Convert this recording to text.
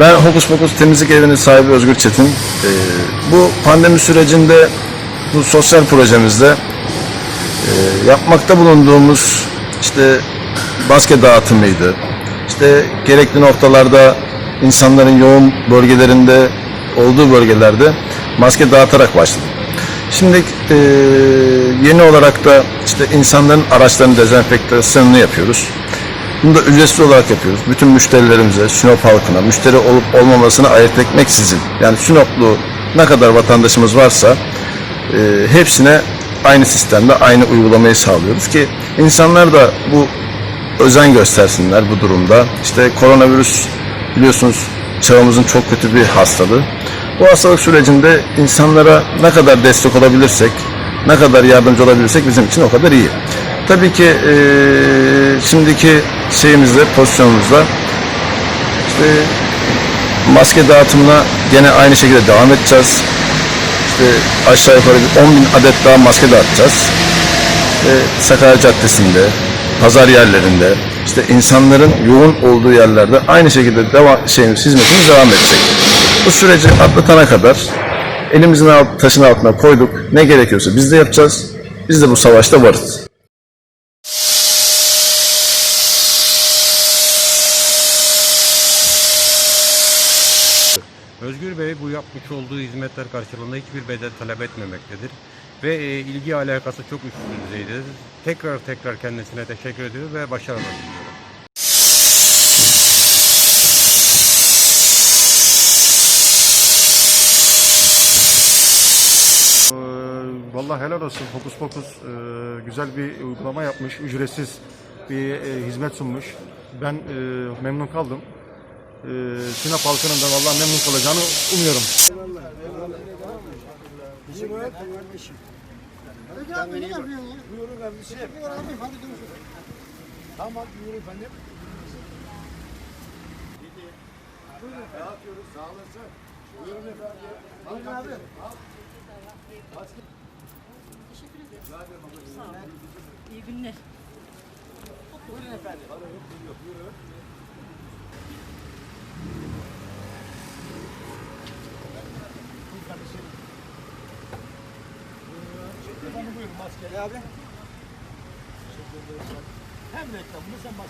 Ben Hokus Pokus Temizlik Evi'nin sahibi Özgür Çetin. Ee, bu pandemi sürecinde bu sosyal projemizde e, yapmakta bulunduğumuz işte maske dağıtımıydı. İşte gerekli noktalarda insanların yoğun bölgelerinde olduğu bölgelerde maske dağıtarak başladık. Şimdi e, yeni olarak da işte insanların araçlarının dezenfektasyonunu yapıyoruz. Bunu da ücretsiz olarak yapıyoruz. Bütün müşterilerimize, Sinop halkına, müşteri olup olmamasını ayırt etmeksizin, yani Sinoplu ne kadar vatandaşımız varsa e, hepsine aynı sistemde aynı uygulamayı sağlıyoruz ki insanlar da bu özen göstersinler bu durumda. İşte koronavirüs biliyorsunuz çağımızın çok kötü bir hastalığı. Bu hastalık sürecinde insanlara ne kadar destek olabilirsek, ne kadar yardımcı olabilirsek bizim için o kadar iyi. Tabii ki e, şimdiki şeyimizde, pozisyonumuzda işte maske dağıtımına gene aynı şekilde devam edeceğiz. İşte aşağı yukarı bir 10 bin adet daha maske dağıtacağız. Ve Sakarya Caddesi'nde, pazar yerlerinde, işte insanların yoğun olduğu yerlerde aynı şekilde devam, şeyimiz, hizmetimiz devam edecek. Bu süreci atlatana kadar elimizin alt, taşın altına koyduk. Ne gerekiyorsa biz de yapacağız. Biz de bu savaşta varız. Özgür Bey bu yapmış olduğu hizmetler karşılığında hiçbir bedel talep etmemektedir. Ve e, ilgi alakası çok üst düzeydedir. Tekrar tekrar kendisine teşekkür ediyorum ve başarılar diliyorum. Ee, Vallahi helal olsun. Fokus Pokus e, güzel bir uygulama yapmış. Ücretsiz bir e, hizmet sunmuş. Ben e, memnun kaldım. E, Sinop halkının da vallahi memnun kalacağını umuyorum. Peki abi ne yapıyorsun ya? Buyurun kardeşim. Teşekkür ederim. Hadi. Tamam buyurun efendim. Ne yapıyoruz? Sağ. Buyurun efendim. Buyurun abi. İyi günler. Buyurun. Efendim buyurun maske. abi. Hem reklamını sen